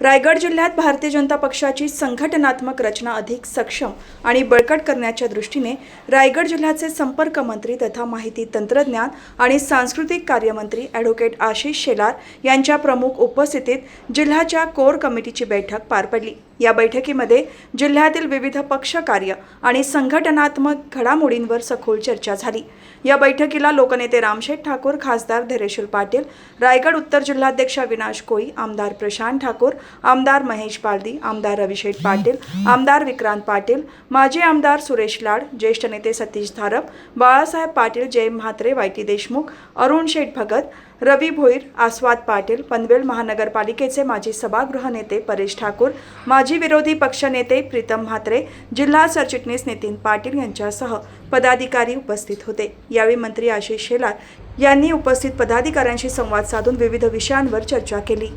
रायगड जिल्ह्यात भारतीय जनता पक्षाची संघटनात्मक रचना अधिक सक्षम आणि बळकट करण्याच्या दृष्टीने रायगड जिल्ह्याचे संपर्क मंत्री तथा माहिती तंत्रज्ञान आणि सांस्कृतिक कार्यमंत्री ॲडव्होकेट आशिष शेलार यांच्या प्रमुख उपस्थितीत जिल्ह्याच्या कोर कमिटीची बैठक पार पडली. या बैठकीमध्ये जिल्ह्यातील विविध पक्ष कार्य आणि संघटनात्मक घडामोडींवर सखोल चर्चा झाली. या बैठकीला लोकनेते रामशेठ ठाकूर खासदार धैर्यशील पाटील रायगड उत्तर जिल्हाध्यक्ष अविनाश कोळी आमदार प्रशांत ठाकूर आमदार महेश पालदी आमदार रविशेठ पाटील आमदार विक्रांत पाटील माजी आमदार सुरेश लाड ज्येष्ठ नेते सतीश धारप बाळासाहेब पाटील जय म्हात्रे वायटी देशमुख अरुण शेठ भगत रवी भोईर आस्वाद पाटील पनवेल महानगरपालिकेचे माजी सभागृह नेते परेश ठाकूर माजी विरोधी पक्षनेते प्रीतम म्हात्रे जिल्हा सरचिटणीस नितीन पाटील यांच्यासह पदाधिकारी उपस्थित होते. यावेळी मंत्री आशिष शेलार यांनी उपस्थित पदाधिकाऱ्यांशी संवाद साधून विविध विषयांवर चर्चा केली.